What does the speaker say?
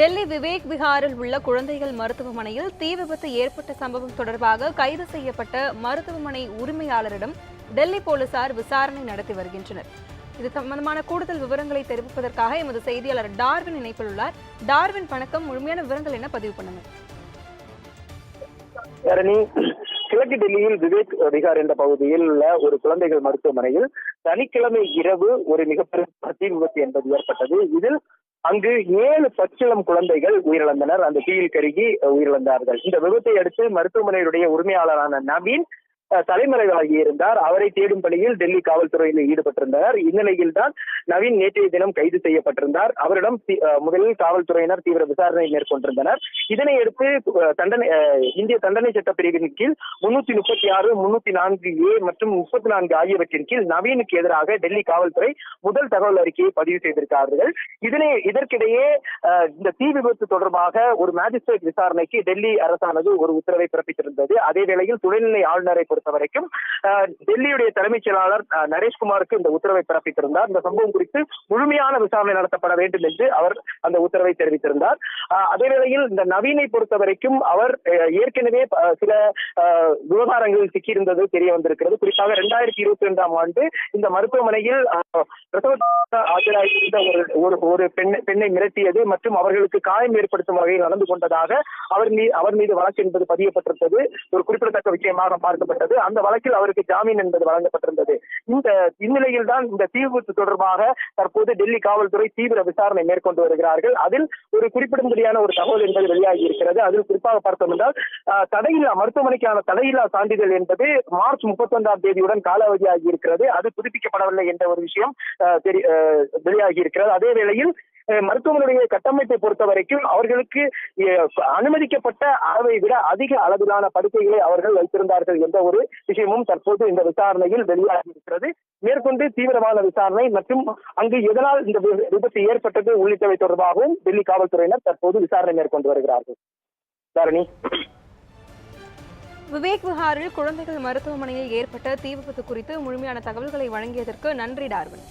டெல்லி விவேக் விஹாரில் உள்ள குழந்தைகள் மருத்துவமனையில் தீ விபத்து ஏற்பட்ட சம்பவம் தொடர்பாக கைது செய்யப்பட்ட மருத்துவமனை உரிமையாளரிடம் டெல்லி போலீசார் விசாரணை நடத்தி வருகின்றனர். இது சம்பந்தமான கூடுதல் விவரங்களை தெரிவிப்பதற்காக எமது செய்தியாளர் டார்வின் இணைப்பில் உள்ளார். டார்வின் வணக்கம். முழுமையான விவரங்கள் என்ன பதிவு பண்ணுங்க கிழக்கு டெல்லியில் விவேக் விகார் என்ற பகுதியில் உள்ள ஒரு குழந்தைகள் மருத்துவமனையில் சனிக்கிழமை இரவு ஒரு மிகப்பெரிய தீ விபத்து என்பது ஏற்பட்டது. இதில் அங்கு ஏழு பச்சிளம் குழந்தைகள் உயிரிழந்தனர். அந்த தீயில் கருகி உயிரிழந்தார்கள். இந்த விபத்தை அடுத்து மருத்துவமனையுடைய உரிமையாளரான நவீன் தலைமறைவாகி இருந்தார். அவரை தேடும் பணியில் டெல்லி காவல்துறையில் ஈடுபட்டிருந்தனர். இந்நிலையில் தான் நவீன் நேற்றைய தினம் கைது செய்யப்பட்டிருந்தார். அவரிடம் முதலில் காவல்துறையினர் தீவிர விசாரணை மேற்கொண்டிருந்தனர். இதனை அடுத்து தண்டனை இந்திய தண்டனை சட்ட பிரிவின் கீழ் முன்னூத்தி முப்பத்தி ஆறு முன்னூத்தி நான்கு ஏ மற்றும் முப்பத்தி நான்கு ஆகியவற்றின் கீழ் நவீனுக்கு எதிராக டெல்லி காவல்துறை முதல் தகவல் அறிக்கையை பதிவு செய்திருக்கிறார்கள். இதனை இதற்கிடையே இந்த தீ விபத்து தொடர்பாக ஒரு மேஜிஸ்ட்ரேட் விசாரணைக்கு டெல்லி அரசானது ஒரு உத்தரவை பிறப்பித்திருந்தது. அதே வேளையில் துணைநிலை ஆளுநரை பொறுத்த பொறுத்த வரைக்கும் டெல்லியுடைய தலைமைச் செயலாளர் நரேஷ்குமாருக்கு இந்த உத்தரவை பிறப்பித்திருந்தார். இந்த சம்பவம் குறித்து முழுமையான விசாரணை நடத்தப்பட வேண்டும் என்று அவர் அந்த உத்தரவை தெரிவித்திருந்தார். அஹ், அதே வேளையில் இந்த நவீனை பொறுத்த வரைக்கும் அவர் ஏற்கனவே சில விவகாரங்களில் சிக்கியிருந்தது தெரிய வந்திருக்கிறது. குறிப்பாக இரண்டாயிரத்தி இருபத்தி ரெண்டாம் ஆண்டு இந்த மருத்துவமனையில் ஆஜராகியிருந்த ஒரு ஒரு ஒரு பெண் பெண்ணை மிரட்டியது மற்றும் அவர்களுக்கு காயம் ஏற்படுத்தும் வகையில் நடந்து கொண்டதாக அவர் மீது அவர் மீது வழக்கு என்பது பதியப்பட்டிருந்தது. ஒரு குறிப்பிடத்தக்க விஷயமாக பார்க்கப்பட்டது. அந்த வழக்கில் அவருக்கு ஜாமீன் என்பது வழங்கப்பட்டிருந்தது. இந்த இந்நிலையில் தான் இந்த தீ விபத்து தொடர்பாக தற்போது டெல்லி காவல்துறை தீவிர விசாரணை மேற்கொண்டு வருகிறார்கள். அதில் ஒரு குறிப்பிடும்படியான ஒரு தகவல் என்பது வெளியாகி இருக்கிறது. அதில் குறிப்பாக பார்த்தோம் என்றால் தடையில்லா மருத்துவமனைக்கான தடையில்லா சான்றிதழ் என்பது மார்ச் முப்பத்தி ஒன்றாம் தேதியுடன் காலாவதியாகி இருக்கிறது. அது புதுப்பிக்கப்படவில்லை என்ற ஒரு விஷயம் அஹ், அஹ், வெளியாகி இருக்கிறது. அதே வேளையில் மருத்துவமனையுடைய கட்டமைப்பை பொறுத்த வரைக்கும் அவர்களுக்கு அனுமதிக்கப்பட்ட அளவை விட அதிக அளவிலான படுக்கைகளை அவர்கள் வைத்திருந்தார்கள் என்ற ஒரு விஷயமும் தற்போது இந்த விசாரணையில் வெளியாகி இருக்கிறது மேற்கொண்டு தீவிரமான விசாரணை மற்றும் அங்கு எதனால் இந்த விபத்து ஏற்பட்டது உள்ளிட்டவை தொடர்பாகவும் டெல்லி காவல்துறையினர் தற்போது விசாரணை மேற்கொண்டு வருகிறார்கள். தாரணி. விவேக் விஹாரில் குழந்தைகள் மருத்துவமனையில் ஏற்பட்ட தீ விபத்து குறித்து முழுமையான தகவல்களை வழங்கியதற்கு நன்றி டார்வின்.